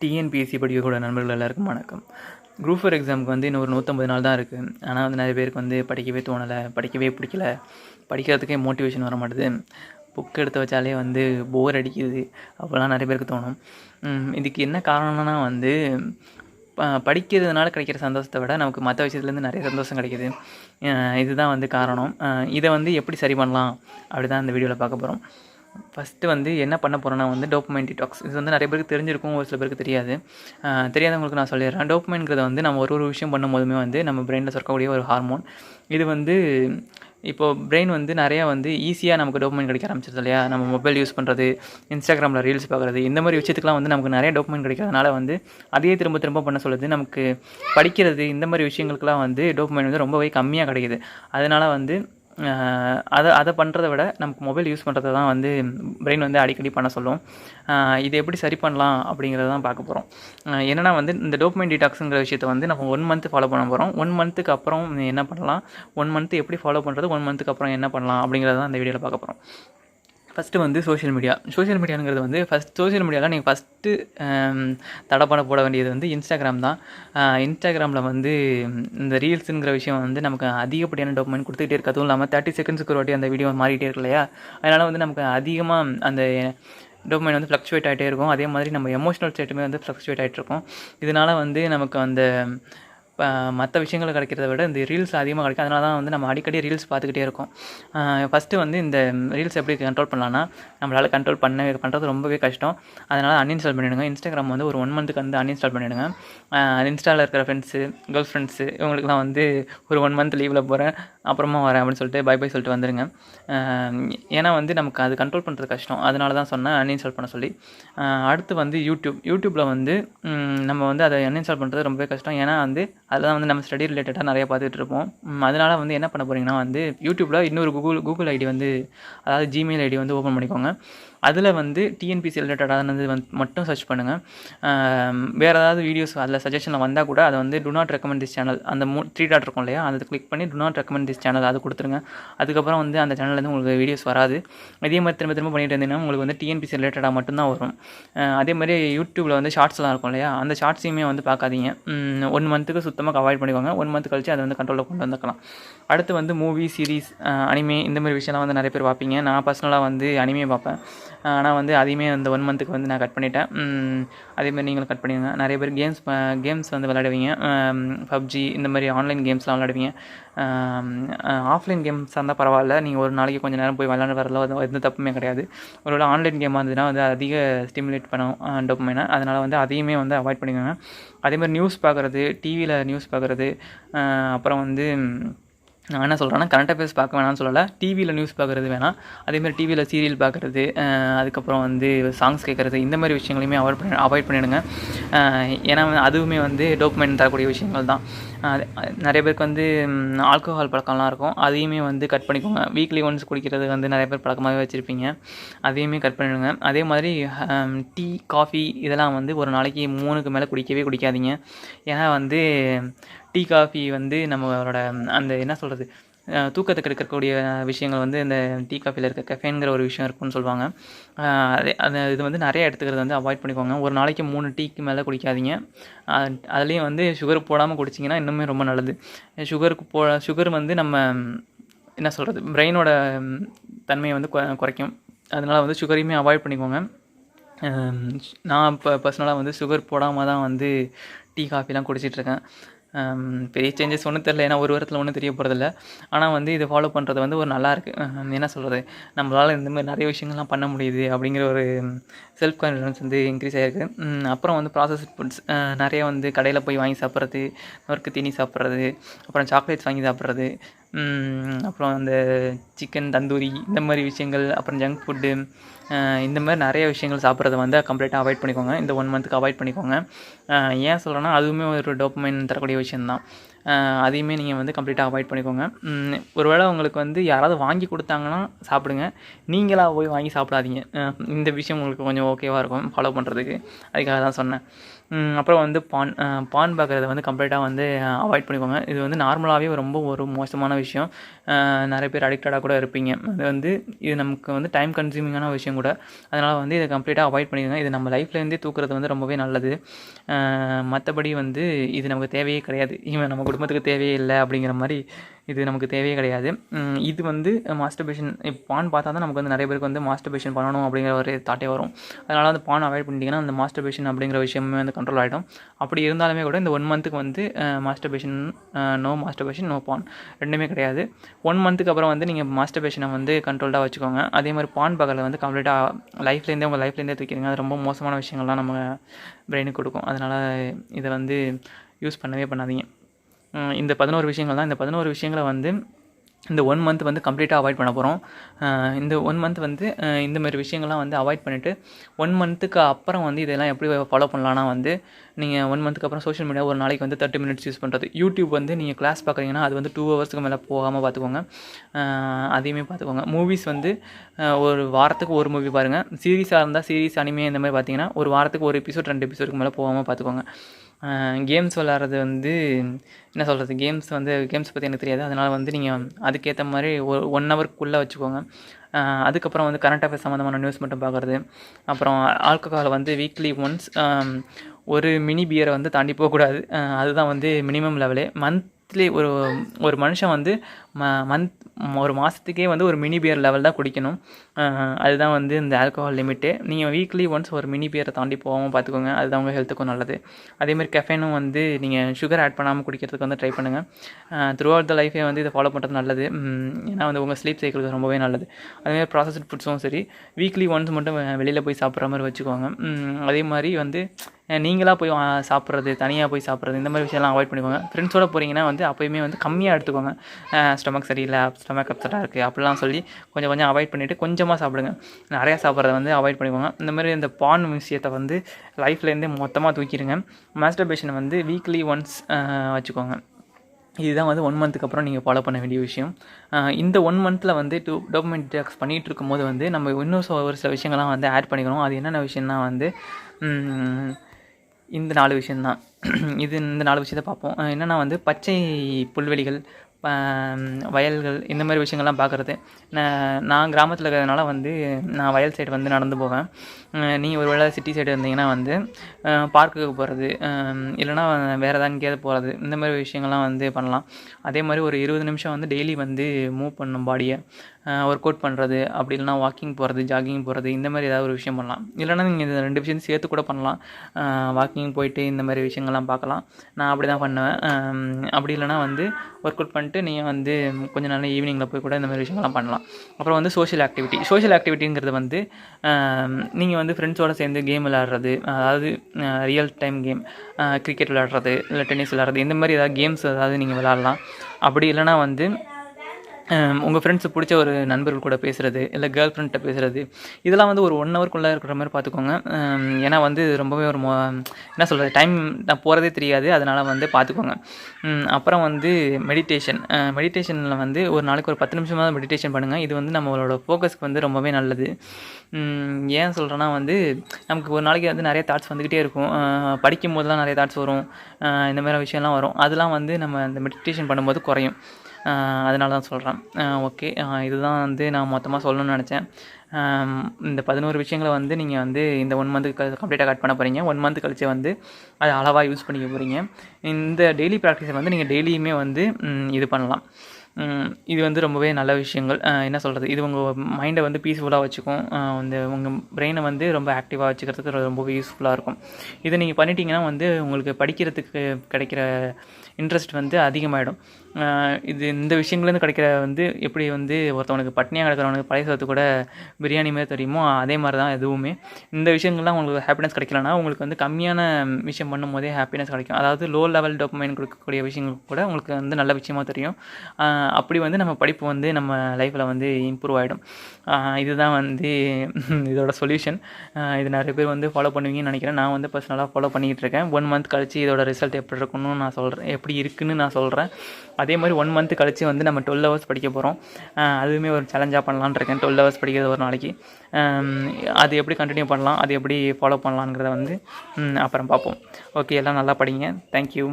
TNPSC படிக்கக்கூடிய நண்பர்கள் எல்லாருக்கும் வணக்கம். குரூப் ஃபோர் எக்ஸாமுக்கு வந்து இன்னும் ஒரு நூற்றம்பது நாள் தான் இருக்குது ஆனால் வந்து நிறைய பேருக்கு வந்து படிக்கவே தோணலை படிக்கவே பிடிக்கல. படிக்கிறதுக்கே மோட்டிவேஷன் வர மாட்டேது. புக் எடுத்து வச்சாலே வந்து போர் அடிக்குது. அப்போல்லாம் நிறைய பேருக்கு தோணும். இதுக்கு என்ன காரணம்னா வந்து ப- படிக்கிறதுனால கிடைக்கிற சந்தோஷத்தை விட நமக்கு மற்ற விஷயத்துலேருந்து நிறைய சந்தோஷம் கிடைக்கிது. இதுதான் வந்து காரணம். இதை வந்து எப்படி சரி பண்ணலாம்? அப்படி தான் இந்த வீடியோவில் பார்க்க போகிறோம் ஃபஸ்ட்டு வந்து என்ன பண்ண போகிறோன்னா வந்து டோப்மைன் டிடாக்ஸ் இது வந்து நிறைய பேருக்கு தெரிஞ்சிருக்கும் ஒரு சில பேருக்கு தெரியாது. தெரியாதவங்களுக்கு நான் சொல்லிடுறேன். டோப்மைன்கிறத வந்து நம்ம ஒரு ஒரு விஷயம் பண்ணும்போதுமே வந்து நம்ம பிரெயினில் சுரக்கக்கூடிய ஒரு ஹார்மோன் இது வந்து இப்போது பிரெயின் வந்து நிறையா வந்து ஈஸியாக நமக்கு டோப்மெண்ட் கிடைக்க ஆரம்பிச்சிருது இல்லையா? நம்ம மொபைல் யூஸ் பண்ணுறது இன்ஸ்டாகிராமில் ரீல்ஸ் பார்க்குறது இந்த மாதிரி விஷயத்துக்குலாம் வந்து நமக்கு நிறைய டோப்மெண்ட் கிடைக்கிறதுனால வந்து அதையே திரும்ப திரும்ப பண்ண சொல்லுது நமக்கு படிக்கிறது இந்த மாதிரி விஷயங்களுக்குலாம் வந்து டோப்மெண்ட் வந்து ரொம்பவே கம்மியாக கிடைக்குது. அதனால் வந்து அதை அதை பண்ணுறத விட நமக்கு மொபைல் யூஸ் பண்ணுறத தான் வந்து பிரெயின் வந்து அடிக்கடி பண்ண சொல்லும். இதை இது எப்படி சரி பண்ணலாம் அப்படிங்கிறத தான் பார்க்க போகிறோம் என்னென்னா வந்து இந்த டோப்மெண்ட் டீடாக்ஸுங்கிற விஷயத்தை வந்து நம்ம ஒன் மந்த் ஃபாலோ பண்ண போகிறோம் ஒன் மந்த்துக்கு அப்புறம் என்ன பண்ணலாம்? ஒன் மந்த் எப்படி ஃபாலோ பண்ணுறது ஒன் மந்த்துக்கு அப்புறம் என்ன பண்ணலாம் அப்படிங்கிறத தான் அந்த வீடியோவில் பார்க்க போகிறோம் ஃபஸ்ட்டு வந்து சோஷியல் மீடியா சோஷியல் மீடியாங்கிறது வந்து ஃபஸ்ட் சோஷியல் மீடியாவில் நீங்கள் ஃபஸ்ட்டு தடை போட வேண்டியது வந்து இன்ஸ்டாகிராம் தான். இன்ஸ்டாகிராமில் வந்து இந்த ரீல்ஸுங்கிற விஷயம் வந்து நமக்கு அதிகப்படியான டோக்குமெண்ட் கொடுத்துக்கிட்டே இருக்கு. அதுவும் இல்லாமல் தேர்ட்டி செகண்ட்ஸுக்கு ஒரு வாட்டி அந்த வீடியோ மாறிட்டே இருக்கு இல்லையா? அதனால் வந்து நமக்கு அதிகமாக அந்த டோக்குமெண்ட் வந்து ஃப்ளக்சுவேட் ஆகிட்டே இருக்கும். அதே மாதிரி நம்ம எமோஷனல் ஸ்டேட்டுமே வந்து ஃப்ளக்சுவேட் ஆகிட்டு இருக்கும். இதனால் வந்து நமக்கு அந்த மற்ற விஷயங்கள் கிடைக்கிறத விட இந்த ரீல்ஸ் அதிகமாக கிடைக்கும் அதனால தான் வந்து நம்ம அடிக்கடி ரீல்ஸ் பார்த்துக்கிட்டே இருக்கோம். ஃபஸ்ட்டு வந்து இந்த ரீல்ஸ் எப்படி கண்ட்ரோல் பண்ணலான்னா நம்மளால் கண்ட்ரோல் பண்ணவே பண்ணுறது ரொம்பவே கஷ்டம். அதனால் அன்இன்ஸ்டால் பண்ணிவிடுங்க இன்ஸ்டாகிராம் வந்து ஒரு ஒன் மந்த்துக்கு வந்து அன்இன்ஸ்டால் பண்ணிவிடுங்க இன்ஸ்டாவில் இருக்கிற ஃப்ரெண்ட்ஸு கேர்ள் ஃப்ரெண்ட்ஸு இவங்களுக்குலாம் வந்து ஒரு ஒன் மந்த் லீவில் போகிறேன் அப்புறமா வரேன் அப்படின்னு சொல்லிட்டு பை பை சொல்லிட்டு வந்துடுங்க ஏன்னா வந்து நமக்கு அது கண்ட்ரோல் பண்ணுறது கஷ்டம். அதனால தான் சொன்னேன் அன்இன்ஸ்டால் பண்ண சொல்லி. அடுத்து வந்து யூடியூப் யூடியூப்பில் வந்து நம்ம வந்து அதை அன்இன்ஸ்டால் பண்ணுறது ரொம்பவே கஷ்டம். ஏன்னா வந்து அதில் தான் வந்து நம்ம ஸ்டடி ரிலேட்டடாக நிறையா பார்த்துட்டு இருப்போம். அதனால் அதனால வந்து என்ன பண்ண போகிறீங்கன்னா வந்து யூடியூப்பில் இன்னொரு கூகுள் கூகுள் ஐடி வந்து அதாவது ஜிமெயில் ஐடி வந்து ஓப்பன் பண்ணிக்கோங்க. அதில் வந்து டிஎன்பிசி ரிலேட்டடானது வந்து மட்டும் சர்ச் பண்ணுங்கள் வேறு ஏதாவது வீடியோஸ் அதில் சஜஷனில் வந்தால் கூட அதை வந்து do not recommend this channel அந்த மூ த்ரீ டாட் இருக்கும் இல்லையா? அதை கிளிக் பண்ணி do not recommend this channel அதை கொடுத்துருங்க. அதுக்கப்புறம் வந்து அந்த சேனல்லேருந்து உங்களுக்கு வீடியோஸ் வராது. அதே மாதிரி திரும்ப திரும்ப பண்ணிட்டு இருந்தீங்கன்னா உங்களுக்கு வந்து டிஎன்பிசி ரிலேட்டடாக மட்டும்தான் வரும். அதே மாதிரி யூடியூப்பில் வந்து ஷார்ட்ஸ்லாம் இருக்கும் இல்லையா? அந்த ஷார்ட்ஸையுமே வந்து பார்க்காதீங்க ஒன் மந்த்துக்கு சுத்தமாக அவாய்ட் பண்ணிக்கோங்க. ஒன் மந்த் கழிச்சு அதை வந்து கண்ட்ரோலில் கொண்டு வந்துக்கலாம். அடுத்து வந்து மூவி சீரிஸ் அனிமே இந்த மாதிரி விஷயம்லாம் வந்து நிறைய பேர் பார்ப்பீங்க. நான் பர்சனலாக வந்து அனிமே பார்ப்பேன். ஆனால் வந்து அதையுமே அந்த ஒன் மந்த்துக்கு வந்து நான் கட் பண்ணிட்டேன். அதேமாதிரி அதே மாதிரி நீங்களும் கட் பண்ணிடுங்க. நிறைய பேர் கேம்ஸ் கேம்ஸ் வந்து விளையாடுவீங்க. பப்ஜி இந்த மாதிரி ஆன்லைன் கேம்ஸ்லாம் விளையாடுவீங்க. ஆஃப்லைன் கேம்ஸாக இருந்தால் பரவாயில்ல. நீங்கள் ஒரு நாளைக்கு கொஞ்சம் நேரம் போய் விளாண்டு வரல எந்த தப்புமே கிடையாது. ஒருவேளை ஆன்லைன் கேமாக இருந்ததுன்னா வந்து அதிக ஸ்டிமுலேட் பண்ணும் டொப்பமைனை அதனால் வந்து அதையுமே வந்து அவாய்ட் பண்ணிக்கோங்க. அதேமாதிரி நியூஸ் பார்க்குறது டிவியில் நியூஸ் பார்க்குறது அப்புறம் வந்து நான் என்ன சொல்கிறேன்னா கரண்ட் அஃபேர்ஸ் பார்க்க வேணாம்னு சொல்லலை. டிவியில் நியூஸ் பார்க்குறது வேணாம். அதேமாதிரி டிவியில் சீரியல் பார்க்குறது அதுக்கப்புறம் வந்து சாங்ஸ் கேட்குறது இந்த மாதிரி விஷயங்களையுமே அவாய்ட் பண்ணி அவாய்ட் பண்ணிவிடுங்க ஏன்னா வந்து அதுவுமே வந்து டோக்குமெண்ட் தரக்கூடிய விஷயங்கள் தான். அது நிறைய பேருக்கு வந்து ஆல்கஹால் பழக்கம்லாம் இருக்கும். அதையுமே வந்து கட் பண்ணிக்கோங்க. வீக்லி ஒன்ஸ் குடிக்கிறது வந்து நிறைய பேர் பழக்கமாகவே வச்சுருப்பீங்க. அதையுமே கட் பண்ணிவிடுங்க அதே மாதிரி டீ காஃபி இதெல்லாம் வந்து ஒரு நாளைக்கு மூணுக்கு மேலே குடிக்கவே குடிக்காதீங்க. ஏன்னா வந்து டீ காஃபி வந்து நம்மளோட அந்த என்ன சொல்கிறது தூக்கத்தை கெடுக்கக்கூடிய விஷயங்கள் வந்து இந்த டீ காஃபியில் இருக்க கெஃபைன்கிற ஒரு விஷயம் இருக்குன்னு சொல்லுவாங்க. அதே அந்த இது வந்து நிறைய எடுத்துக்கிறது வந்து அவாய்ட் பண்ணிக்கோங்க. ஒரு நாளைக்கு மூணு டீக்கு மேலே குடிக்காதீங்க. அதுலேயும் வந்து சுகர் போடாமல் குடிச்சிங்கன்னா இன்னுமே ரொம்ப நல்லது. சுகருக்கு போ சுகர் வந்து நம்ம என்ன சொல்கிறது பிரெயினோட தன்மையை வந்து குறைக்கும். அதனால் வந்து சுகரையுமே அவாய்ட் பண்ணிக்கோங்க. நான் இப்போ பர்சனலாக வந்து சுகர் போடாமல் தான் வந்து டீ காஃபிலாம் குடிச்சிட்ருக்கேன் பெரிய சேஞ்சஸ் ஒன்றும் தெரில ஏன்னா ஒரு வாரத்தில் ஒன்றும் தெரிய போகிறதில்ல ஆனால் வந்து இதை ஃபாலோ பண்ணுறது வந்து ஒரு நல்லாயிருக்கு என்ன சொல்கிறது நம்மளால் இந்த மாதிரி நிறைய விஷயங்கள்லாம் பண்ண முடியுது அப்படிங்கிற ஒரு செல்ஃப் கான்ஃபிடன்ஸ் வந்து இன்க்ரீஸ் ஆகிருக்கு அப்புறம் வந்து ப்ராசஸ் ஃபுட்ஸ் நிறைய வந்து கடையில் போய் வாங்கி சாப்பிட்றது நொறுக்கு தீனி சாப்பிட்றது அப்புறம் சாக்லேட்ஸ் வாங்கி சாப்பிட்றது அப்புறம் அந்த சிக்கன் தந்தூரி இந்த மாதிரி விஷயங்கள் அப்புறம் ஜங்க் ஃபுட்டு இந்த மாதிரி நிறைய விஷயங்கள் சாப்பிட்றத வந்து கம்ப்ளீட்டாக அவாய்ட் பண்ணிக்கோங்க. இந்த ஒன் மந்த்துக்கு அவாய்ட் பண்ணிக்கோங்க. ஏன் சொல்கிறேன்னா அதுவுமே ஒரு டோப்பமைன் தரக்கூடிய விஷயந்தான் அதையுமே நீங்கள் வந்து கம்ப்ளீட்டாக அவாய்ட் பண்ணிக்கோங்க. ஒருவேளை உங்களுக்கு வந்து யாராவது வாங்கி கொடுத்தாங்கன்னா சாப்பிடுங்க. நீங்களாக போய் வாங்கி சாப்பிடாதீங்க. இந்த விஷயம் உங்களுக்கு கொஞ்சம் ஓகேவாக இருக்கும் ஃபாலோ பண்ணுறதுக்கு அதுக்காக தான் சொன்னேன். அப்புறம் வந்து பான் பான் பார்க்குறத வந்து கம்ப்ளீட்டாக வந்து அவாய்ட் பண்ணிக்கோங்க. இது வந்து நார்மலாகவே ரொம்ப ஒரு மோசமான விஷயம். நிறைய பேர் அடிக்டடாக கூட இருப்பீங்க. அது வந்து இது நமக்கு வந்து டைம் கன்சியூமிங்கான விஷயம் கூட. அதனால் வந்து இதை கம்ப்ளீட்டாக அவாய்ட் பண்ணிக்கோங்க. இது நம்ம லைஃப்லேருந்தே தூக்குறது வந்து ரொம்பவே நல்லது. மற்றபடி வந்து இது நமக்கு தேவையே கிடையாது. இவன் நம்ம குடும்பத்துக்கு தேவையே இல்லை அப்படிங்கிற மாதிரி இது நமக்கு தேவையே கிடையாது. இது வந்து மாஸ்டர்பேஷன் பான் பார்த்தா தான் நமக்கு வந்து நிறைய பேருக்கு வந்து மாஸ்டர்பேஷன் பண்ணணும் அப்படிங்கிற ஒரு தாட்டே வரும். அதனால் வந்து பான் அவாய்ட் பண்ணிட்டீங்கன்னா அந்த மாஸ்டர்பேஷன் அப்படிங்கிற விஷயமே வந்து கண்ட்ரோல் ஆகிடும் அப்படி இருந்தாலுமே கூட இந்த ஒன் மந்த்துக்கு வந்து masturbation no masturbation no fap ரெண்டுமே கிடையாது. ஒன் மந்த்துக்கு அப்புறம் வந்து நீங்கள் மாஸ்டர்பேஷனை வந்து கண்ட்ரோல்டாக வச்சுக்கோங்க. அதே மாதிரி பான் பகலை வந்து கம்ப்ளீட்டாக லைஃப்லேருந்தே உங்கள் லைஃப்லேருந்தே தூக்கிடுங்க. அது ரொம்ப மோசமான விஷயங்கள்லாம் நம்ம பிரெயினுக்கு கொடுக்கும். அதனால் இதை வந்து யூஸ் பண்ணவே பண்ணாதீங்க. இந்த பதினோரு விஷயங்கள் தான். இந்த பதினோரு விஷயங்களை வந்து இந்த ஒன் மந்த் வந்து கம்ப்ளீட்டாக அவாய்ட் பண்ண போகிறோம் இந்த ஒன் மந்த் வந்து இந்த மாதிரி விஷயங்கள்லாம் வந்து அவாய்ட் பண்ணிவிட்டு ஒன் மந்த்துக்கு அப்புறம் வந்து இதெல்லாம் எப்படி ஃபாலோ பண்ணலான்னா வந்து நீங்கள் ஒன் மந்த்துக்கு அப்புறம் சோஷியல் மீடியா ஒரு நாளைக்கு வந்து தேர்ட்டி மினிட்ஸ் யூஸ் பண்ணுறது யூடியூப் வந்து நீங்கள் கிளாஸ் பார்க்குறீங்கன்னா அது வந்து டூ ஹவர்ஸ்க்கு மேலே போகாமல் பார்த்துக்கோங்க அதையுமே பார்த்துக்கோங்க மூவிஸ் வந்து ஒரு வாரத்துக்கு ஒரு மூவி பாருங்கள் சீரீஸாக இருந்தால் சீரீஸ் அனிமே இந்த மாதிரி பார்த்தீங்கன்னா ஒரு வாரத்துக்கு ஒரு எபிசோட் ரெண்டு எபிசோடுக்கு மேலே போகாமல் பார்த்துக்கோங்க கேம்ஸ் விளாட்றது வந்து என்ன சொல்கிறது கேம்ஸ் வந்து கேம்ஸ் பற்றி எனக்கு தெரியாது. அதனால் வந்து நீங்கள் அதுக்கேற்ற மாதிரி ஒரு ஒன் ஹவருக்குள்ளே வச்சுக்கோங்க. அதுக்கப்புறம் வந்து கரண்ட் அஃபேர்ஸ் சம்மந்தமான நியூஸ் மட்டும் பார்க்குறது அப்புறம் ஆல்கஹால் வந்து வீக்லி ஒன்ஸ் ஒரு மினி பியரை வந்து தாண்டி போகக்கூடாது. அதுதான் வந்து மினிமம் லெவலே மந்த்லி ஒரு ஒரு மனுஷன் வந்து ம மந்த் ஒரு மாதத்துக்கே வந்து ஒரு மினி பியர் லெவல் தான் குடிக்கணும். அதுதான் வந்து இந்த ஆல்கஹால் லிமிட்டு நீங்கள் வீக்லி ஒன்ஸ் ஒரு மினி பியரை தாண்டி போகாமல் பார்த்துக்கோங்க அதுதான் உங்கள் ஹெல்த்துக்கும் நல்லது. அதேமாதிரி கெஃபேனும் வந்து நீங்கள் சுகர் ஆட் பண்ணாமல் குடிக்கிறதுக்கு வந்து ட்ரை பண்ணுங்கள் த்ரூ அவுட் த லைஃபே வந்து இதை ஃபாலோ பண்ணுறது நல்லது. ஏன்னா வந்து உங்கள் ஸ்லீப் சைக்கிளுக்கு ரொம்பவே நல்லது. அதேமாதிரி ப்ராசஸ்ட் ஃபுட்ஸும் சரி வீக்லி ஒன்ஸ் மட்டும் வெளியில் போய் சாப்பிட்ற மாதிரி வச்சுக்கோங்க. அதே மாதிரி வந்து நீங்களாக போய் சாப்பிட்றது தனியாக போய் சாப்பிட்றது இந்த மாதிரி விஷயம்லாம் அவாய்ட் பண்ணிக்கோங்க. ஃப்ரெண்ட்ஸோட போகிறீங்கன்னா வந்து அப்போயுமே வந்து கம்மியாக எடுத்துக்கோங்க. ஸ்டொமக் சரியில்லை ஸ்டொமக் அப்செட்டாக இருக்குது அப்படிலாம் சொல்லி கொஞ்சம் கொஞ்சம் அவாய்ட் பண்ணிவிட்டு கொஞ்சமாக சாப்பிடுங்க. நிறையா சாப்பிட்றத வந்து அவாய்ட் பண்ணிக்கோங்க. இந்த மாதிரி இந்த பான் விஷயத்தை வந்து லைஃப்லேருந்தே மொத்தமாக தூக்கிடுங்க. மாஸ்டர்பேஷனை வந்து வீக்லி ஒன்ஸ் வச்சுக்கோங்க. இதுதான் வந்து ஒன் மந்த்துக்கு அப்புறம் நீங்கள் ஃபாலோ பண்ண வேண்டிய விஷயம். இந்த ஒன் மந்தில் வந்து டூ டோக்குமெண்ட் டிடாக்ஸ் பண்ணிகிட்டு இருக்கும்போது வந்து நம்ம இன்னும் ஒரு சில விஷயங்கள்லாம் வந்து ஆட் பண்ணிக்கணும். அது என்னென்ன விஷயம்னா வந்து இந்த நாலு விஷயந்தான் இது இந்த நாலு விஷயத்த பார்ப்போம். என்னென்னா வந்து பச்சை புல்வெளிகள் வயல்கள் இந்த மாதிரி விஷயங்கள்லாம் பார்க்குறது. நான் நான் கிராமத்தில் இருக்கிறதுனால வந்து நான் வயல் சைடு வந்து நடந்து போவேன். நீங்கள் ஒரு வேளை சிட்டி சைடு இருந்தீங்கன்னா வந்து பார்க்குக்கு போகிறது இல்லைனா வேறு ஏதாவது எங்கேயாவது போகிறது இந்த மாதிரி விஷயங்கள்லாம் வந்து பண்ணலாம். அதே மாதிரி ஒரு இருபது நிமிஷம் வந்து டெய்லி வந்து மூவ் பண்ணும் பாடியை ஒர்க் அவுட் பண்ணுறது அப்படி இல்லைனா வாக்கிங் போகிறது ஜாகிங் போகிறது இந்த மாதிரி ஏதாவது ஒரு விஷயம் பண்ணலாம். இல்லைனா நீங்கள் இந்த ரெண்டு விஷயம் சேர்த்து கூட பண்ணலாம். வாக்கிங் போயிட்டு இந்த மாதிரி விஷயங்கள்லாம் பார்க்கலாம். நான் அப்படி தான் பண்ணுவேன் அப்படி இல்லைனா வந்து ஒர்க் அவுட் பண்ணிட்டு நீங்கள் வந்து கொஞ்சம் நாள் ஈவினிங்கில் போய் கூட இந்த மாதிரி விஷயங்கள்லாம் பண்ணலாம். அப்புறம் வந்து சோஷியல் ஆக்டிவிட்டி சோஷியல் ஆக்டிவிட்டிங்கிறது வந்து நீங்கள் வந்து ஃப்ரெண்ட்ஸோடு சேர்ந்து கேம் விளாட்றது அதாவது ரியல் டைம் கேம் கிரிக்கெட் விளாட்றது இல்லை டென்னிஸ் விளாட்றது இந்த மாதிரி ஏதாவது கேம்ஸ் ஏதாவது நீங்கள் விளாட்லாம் அப்படி இல்லைனா வந்து உங்கள் ஃப்ரெண்ட்ஸு பிடிச்ச ஒரு நண்பர்கள் கூட பேசுகிறது இல்லை கேர்ள் ஃப்ரெண்ட்ட பேசுகிறது இதெல்லாம் வந்து ஒரு ஒன் ஹவர்க்குள்ளே இருக்கிற மாதிரி பார்த்துக்கோங்க ஏன்னா வந்து ரொம்பவே ஒரு மோ என்ன சொல்கிறது டைம் நான் போகிறதே தெரியாது அதனால் வந்து பார்த்துக்கோங்க அப்புறம் வந்து மெடிடேஷன் மெடிடேஷனில் வந்து ஒரு நாளைக்கு ஒரு பத்து நிமிஷமாவது மெடிடேஷன் பண்ணுங்கள் இது வந்து நம்மளோட ஃபோக்கஸ்க்கு வந்து ரொம்பவே நல்லது. ஏன் சொல்கிறேன்னா வந்து நமக்கு ஒரு நாளைக்கு வந்து நிறைய தாட்ஸ் வந்துக்கிட்டே இருக்கும். படிக்கும் போதெல்லாம் நிறைய தாட்ஸ் வரும். இந்த மாதிரி விஷயம்லாம் வரும். அதெல்லாம் வந்து நம்ம இந்த மெடிடேஷன் பண்ணும்போது குறையும். அதனால தான் சொல்கிறேன் ஓகே இதுதான் வந்து நான் மொத்தமாக சொல்லணும்னு நினச்சேன். இந்த பதினோரு விஷயங்களை வந்து நீங்கள் வந்து இந்த ஒன் மந்த்துக்கு கம்ப்ளீட்டாக கட் பண்ண போகிறீங்க ஒன் மந்த் கழிச்சு வந்து அதை அளவாக யூஸ் பண்ணிக்க போகிறீங்க இந்த டெய்லி ப்ராக்டிஸை வந்து நீங்கள் டெய்லியுமே வந்து இது பண்ணலாம். இது வந்து ரொம்பவே நல்ல விஷயங்கள். என்ன சொல்கிறது இது உங்கள் மைண்டை வந்து பீஸ்ஃபுல்லாக வச்சுக்கும். அந்த இந்த உங்கள் பிரெயினை வந்து ரொம்ப ஆக்டிவாக வச்சுக்கிறதுக்கு ரொம்பவே யூஸ்ஃபுல்லாக இருக்கும். இதை நீங்கள் பண்ணிட்டீங்கன்னா வந்து உங்களுக்கு படிக்கிறதுக்கு கிடைக்கிற இன்ட்ரெஸ்ட் வந்து அதிகமாகிடும் இது இந்த விஷயங்கள்லேருந்து கிடைக்கிற வந்து எப்படி வந்து ஒருத்தவனுக்கு பட்னியாக கிடக்கிறவனுக்கு பழைய சோத்து கூட பிரியாணி மாதிரி தெரியுமோ அதே மாதிரி தான் எதுவுமே. இந்த விஷயங்கள்லாம் உங்களுக்கு ஹாப்பினஸ் கிடைக்கலனா உங்களுக்கு வந்து கம்மியான விஷயம் பண்ணும் போதே ஹாப்பினஸ் கிடைக்கும். அதாவது லோ லெவல் டாக்குமெண்ட் கொடுக்கக்கூடிய விஷயங்கள் கூட உங்களுக்கு வந்து நல்ல விஷயமா தெரியும். அப்படி வந்து நம்ம படிப்பு வந்து நம்ம லைஃப்பில் வந்து இம்ப்ரூவ் ஆகிடும் இதுதான் வந்து இதோட சொல்யூஷன் இது நிறைய பேர் வந்து ஃபாலோ பண்ணுவீங்கன்னு நினைக்கிறேன். நான் வந்து பர்சனலாக ஃபாலோ பண்ணிக்கிட்டு இருக்கேன். ஒன் மந்த் கழிச்சு இதோட ரிசல்ட் எப்படி இருக்குன்னு நான் சொல்கிறேன் எப்படி இருக்குன்னு நான் சொல்கிறேன் அதே மாதிரி ஒன் மந்த் கழித்து வந்து நம்ம டுவெல் ஹவர்ஸ் படிக்க போகிறோம் அதுவுமே ஒரு சேலஞ்சாக பண்ணலான்னு இருக்கேன். டுவெல் ஹவர்ஸ் படிக்கிறது ஒரு நாளைக்கு. அது எப்படி கண்டினியூ பண்ணலாம்? அது எப்படி ஃபாலோ பண்ணலாங்கிறத வந்து அப்புறம் பார்ப்போம். ஓகே எல்லாம் நல்லா படிங்க. தேங்க்யூ